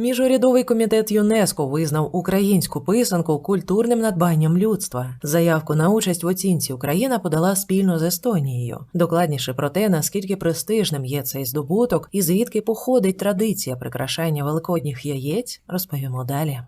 Міжурядовий комітет ЮНЕСКО визнав українську писанку культурним надбанням людства. Заявку на участь в оцінці Україна подала спільно з Естонією. Докладніше про те, наскільки престижним є цей здобуток і звідки походить традиція прикрашання великодніх яєць, розповімо далі.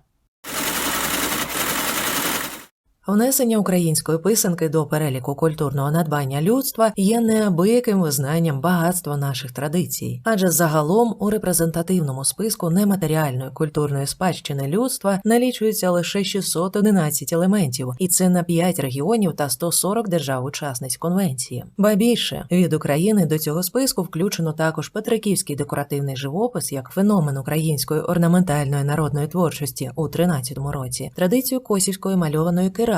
Внесення української писанки до переліку культурного надбання людства є неабияким визнанням багатства наших традицій, адже загалом у репрезентативному списку нематеріальної культурної спадщини людства налічується лише 611 елементів, і це на 5 регіонів та 140 держав-учасниць конвенції. Ба більше від України до цього списку включено також Петриківський декоративний живопис як феномен української орнаментальної народної творчості у 13-му році, традицію косівської мальованої кераміки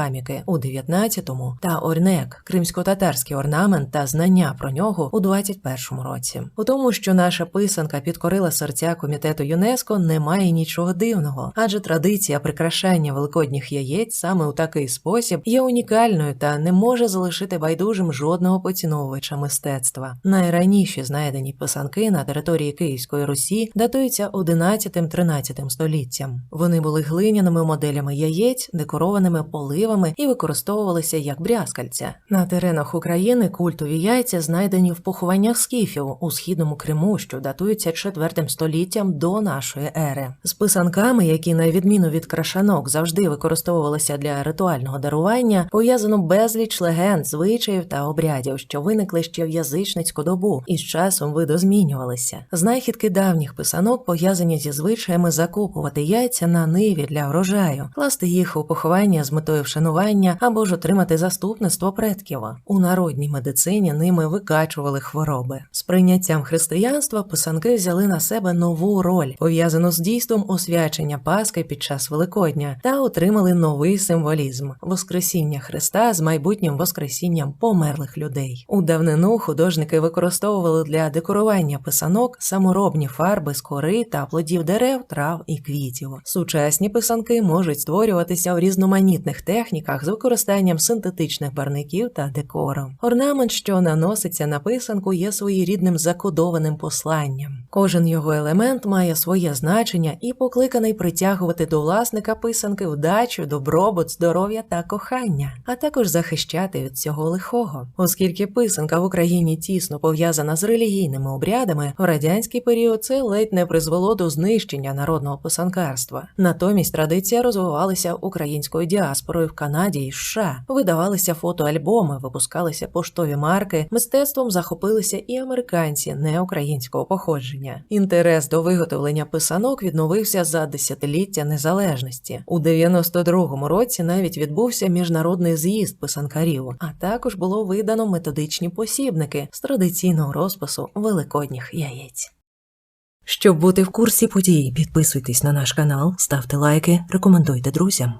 у 19-му та орнек, кримсько-татарський орнамент та знання про нього у 21-му році. У тому, що наша писанка підкорила серця комітету ЮНЕСКО, немає нічого дивного, адже традиція прикрашання великодніх яєць саме у такий спосіб є унікальною та не може залишити байдужим жодного поціновувача мистецтва. Найраніші знайдені писанки на території Київської Русі датуються 11-13 століттям. Вони були глиняними моделями яєць, декорованими поливами і використовувалися як брязкальця. На теренах України культові яйця знайдені в похованнях скіфів у східному Криму, що датуються 4 століттям до нашої ери. З писанками, які на відміну від крашанок завжди використовувалися для ритуального дарування, пов'язано безліч легенд, звичаїв та обрядів, що виникли ще в язичницьку добу і з часом видозмінювалися. Знахідки давніх писанок пов'язані зі звичаями закопувати яйця на ниві для врожаю, класти їх у поховання з метою вшанування або ж отримати заступництво предків. У народній медицині ними викачували хвороби. З прийняттям християнства писанки взяли на себе нову роль, пов'язану з дійством освячення Пасхи під час Великодня, та отримали новий символізм Воскресіння Христа з майбутнім Воскресінням померлих людей. У давнину художники використовували для декорування писанок саморобні фарби з кори та плодів дерев, трав і квітів. Сучасні писанки можуть створюватися в різноманітних техніках з використанням синтетичних барників та декору. Орнамент, що наноситься на писанку, є своєрідним закодованим посланням. Кожен його елемент має своє значення і покликаний притягувати до власника писанки вдачу, добробут, здоров'я та кохання, а також захищати від цього лихого. Оскільки писанка в Україні тісно пов'язана з релігійними обрядами, в радянський період це ледь не призвело до знищення народного писанкарства. Натомість традиція розвивалася українською діаспорою в Канаді і США. Видавалися фотоальбоми, випускалися поштові марки. Мистецтвом захопилися і американці не українського походження. Інтерес до виготовлення писанок відновився за десятиліття незалежності. У 92-му році навіть відбувся міжнародний з'їзд писанкарів, а також було видано методичні посібники з традиційного розпису великодніх яєць. Щоб бути в курсі подій, підписуйтесь на наш канал, ставте лайки, рекомендуйте друзям.